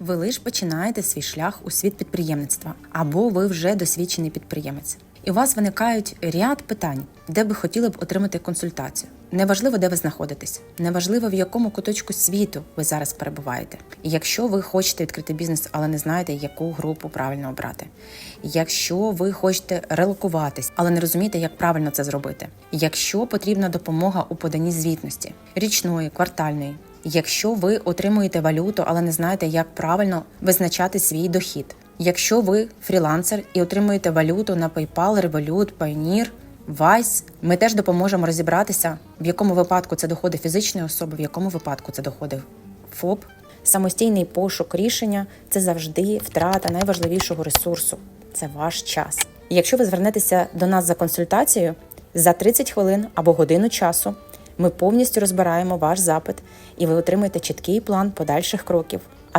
Ви лише починаєте свій шлях у світ підприємництва, або ви вже досвідчений підприємець. І у вас виникають ряд питань, де ви хотіли б отримати консультацію. Неважливо, де ви знаходитесь, неважливо в якому куточку світу ви зараз перебуваєте. Якщо ви хочете відкрити бізнес, але не знаєте, яку групу правильно обрати. Якщо ви хочете релокуватись, але не розумієте, як правильно це зробити. Якщо потрібна допомога у поданні звітності, річної, квартальної. Якщо ви отримуєте валюту, але не знаєте, як правильно визначати свій дохід. Якщо ви фрілансер і отримуєте валюту на PayPal, Revolut, Payoneer, Wise, ми теж допоможемо розібратися, в якому випадку це доходи фізичної особи, в якому випадку це доходи ФОП. Самостійний пошук рішення це завжди втрата найважливішого ресурсу це ваш час. Якщо ви звернетеся до нас за консультацією за 30 хвилин або годину часу, ми повністю розбираємо ваш запит, і ви отримаєте чіткий план подальших кроків